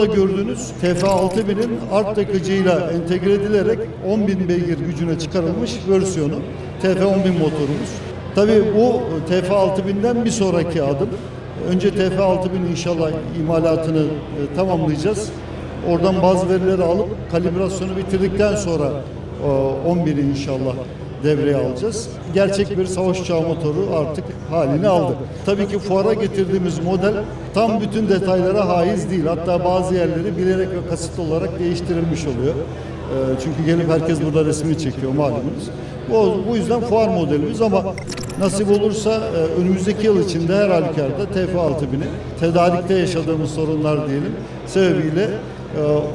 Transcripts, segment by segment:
burada gördüğünüz TF6000'in art takıcıyla entegre edilerek 10.000 beygir gücüne çıkarılmış versiyonu TF10000 motorumuz. Tabii bu TF6000'den bir sonraki adım. Önce TF6000 inşallah imalatını e, tamamlayacağız. Oradan bazı verileri alıp kalibrasyonu bitirdikten sonra e, 11'i inşallah devreye alacağız. Gerçek bir savaş uçağı motoru artık halini aldı. Tabii ki fuara getirdiğimiz model tam bütün detaylara haiz değil. Hatta bazı yerleri bilerek ve kasıtlı olarak değiştirilmiş oluyor. E, Çünkü gelip herkes burada resmini çekiyor malumunuz. Bu, yüzden fuar modelimiz ama nasip olursa e, önümüzdeki yıl içinde her halükarda TF6000'i tedarikte yaşadığımız sorunlar diyelim sebebiyle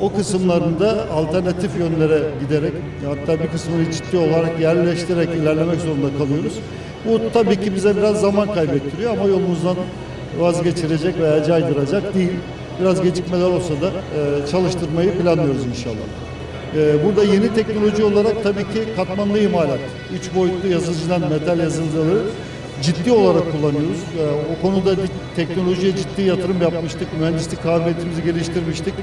o kısımlarında alternatif yönlere giderek hatta bir kısmını ciddi olarak yerleştirerek ilerlemek zorunda kalıyoruz. Bu tabii ki bize biraz zaman kaybettiriyor ama yolumuzdan vazgeçirecek veya caydıracak değil. Biraz gecikmeler olsa da e, çalıştırmayı planlıyoruz inşallah. Ee, Burada yeni teknoloji olarak tabii ki katmanlı imalat, üç boyutlu yazıcıdan metal yazıcıları ciddi olarak kullanıyoruz. Ee, O konuda teknolojiye ciddi yatırım yapmıştık, mühendislik kabiliyetimizi geliştirmiştik.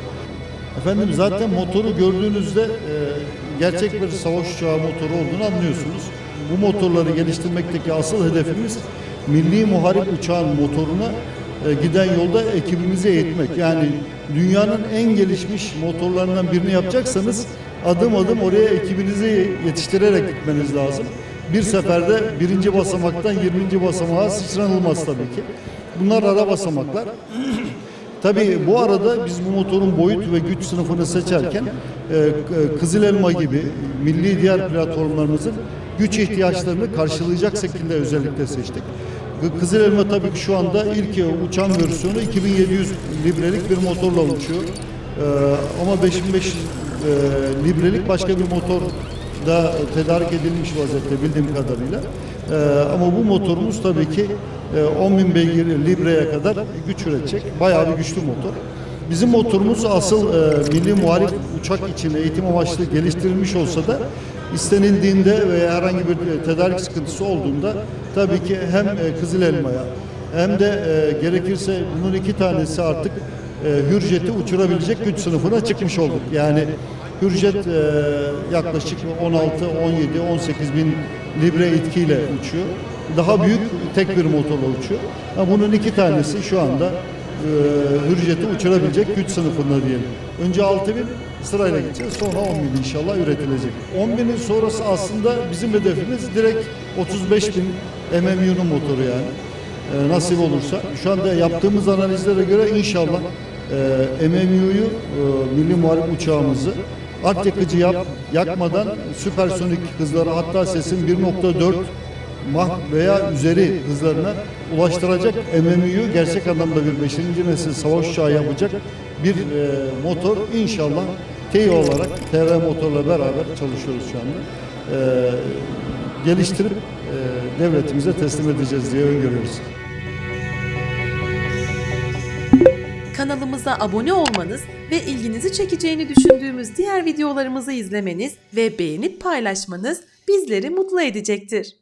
Efendim zaten motoru gördüğünüzde e, gerçek bir savaş uçağı motoru olduğunu anlıyorsunuz. Bu motorları geliştirmekteki asıl hedefimiz milli muharip uçağın motoruna e, giden yolda ekibimizi eğitmek. Yani dünyanın en gelişmiş motorlarından birini yapacaksanız adım adım oraya ekibinizi yetiştirerek gitmeniz lazım. Bir seferde birinci basamaktan 20. basamağa sıçranılmaz tabii ki. Bunlar ara basamaklar. Tabii bu arada biz bu motorun boyut ve güç sınıfını seçerken e, Kızıl Elma gibi milli diğer platformlarımızın güç ihtiyaçlarını karşılayacak şekilde özellikle seçtik. Kı- Kızıl Elma tabii ki şu anda ilk uçan versiyonu 2700 librelik bir motorla uçuyor. E, ama 5500 e, librelik başka bir motor da tedarik edilmiş vaziyette bildiğim kadarıyla. Ee, ama bu motorumuz tabii ki e, 10.000 beygir libreye kadar güç üretecek. Bayağı bir güçlü motor. Bizim motorumuz asıl e, milli muharip uçak için eğitim amaçlı geliştirilmiş olsa da istenildiğinde veya herhangi bir e, tedarik sıkıntısı olduğunda tabii ki hem e, Kızıl Elma'ya hem de e, gerekirse bunun iki tanesi artık Hürjet'i uçurabilecek güç sınıfına çıkmış olduk. Yani Hürjet e, yaklaşık 16, 17, 18 bin libre etkiyle uçuyor. Daha büyük tek bir motorla uçuyor. Ama bunun iki tanesi şu anda e, Hürjet'i uçurabilecek güç sınıfında diyelim. Önce 6 bin sırayla gideceğiz. Sonra 10 bin inşallah üretilecek. 10 binin sonrası aslında bizim hedefimiz direkt 35 bin MMU'nun motoru yani. E, nasip olursa. Şu anda yaptığımız analizlere göre inşallah e, MMU'yu e, milli muharip uçağımızı art yakıcı yap, yakmadan süpersonik hızlara hatta sesin 1.4 mah veya üzeri hızlarına ulaştıracak MMU'yu gerçek anlamda bir 5. nesil savaş uçağı yapacak bir e, motor inşallah TEİ olarak TR motorla beraber çalışıyoruz şu anda. E, geliştirip e, devletimize teslim edeceğiz diye öngörüyoruz. Kanalımıza abone olmanız ve ilginizi çekeceğini düşündüğümüz diğer videolarımızı izlemeniz ve beğenip paylaşmanız bizleri mutlu edecektir.